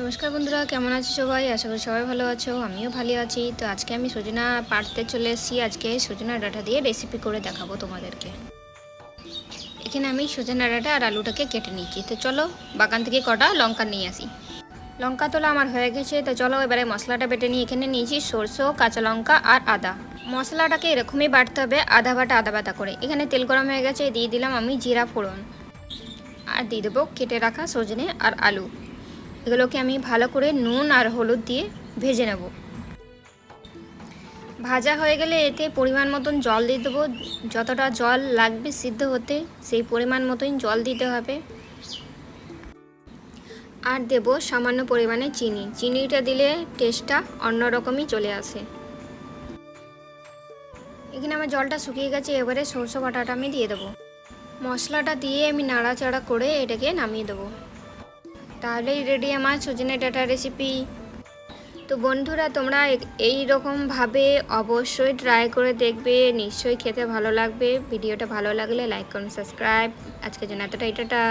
নমস্কার বন্ধুরা, কেমন আছো সবাই? আশা করি সবাই ভালো আছো, আমিও ভালো আছি। তো আজকে আমি সজনা পাড়তে চলে এসেছি। আজকে সজনা ডাঁটা দিয়ে রেসিপি করে দেখাবো তোমাদেরকে। এখানে আমি সজনা ডাঁটা আর আলুটাকে কেটে নিচ্ছি। তো চলো, বাগান থেকে কটা লঙ্কা নিয়ে আসি। লঙ্কা তোলা আমার হয়ে গেছে। তো চলো, এবারে মশলাটা বেটে নিয়ে এখানে নিয়েছি সরষে, কাঁচা লঙ্কা আর আদা। মশলাটাকে এরকমই বাটতে হবে, আদা বাটা আদা বাটা করে। এখানে তেল গরম হয়ে গেছে, দিয়ে দিলাম আমি জিরা ফোড়ন। আর দিয়ে দেবো কেটে রাখা সজনে আর আলু। এগুলোকে আমি ভালো করে নুন আর হলুদ দিয়ে ভেজে নেব। ভাজা হয়ে গেলে এতে পরিমাণ মতন জল দিয়ে দেবো। যতটা জল লাগবে সিদ্ধ হতে, সেই পরিমাণ মতোই জল দিতে হবে। আর দেব সামান্য পরিমাণে চিনি। চিনিটা দিলে টেস্টটা অন্যরকমই চলে আসে। এখানে আমার জলটা শুকিয়ে গেছে, এবারে সরষে বাটাটা আমি দিয়ে দেবো। মশলাটা দিয়ে আমি নাড়াচাড়া করে এটাকে নামিয়ে দেবো। তাহলেই রেডি আমার সজনে ডাটা রেসিপি তো বন্ধুরা, তোমরা এই রকমভাবে অবশ্যই ট্রাই করে দেখবে। নিশ্চয়ই খেতে ভালো লাগবে। ভিডিওটা ভালো লাগলে লাইক করুন সাবস্ক্রাইব আজকের জন্য এতটা টাটা।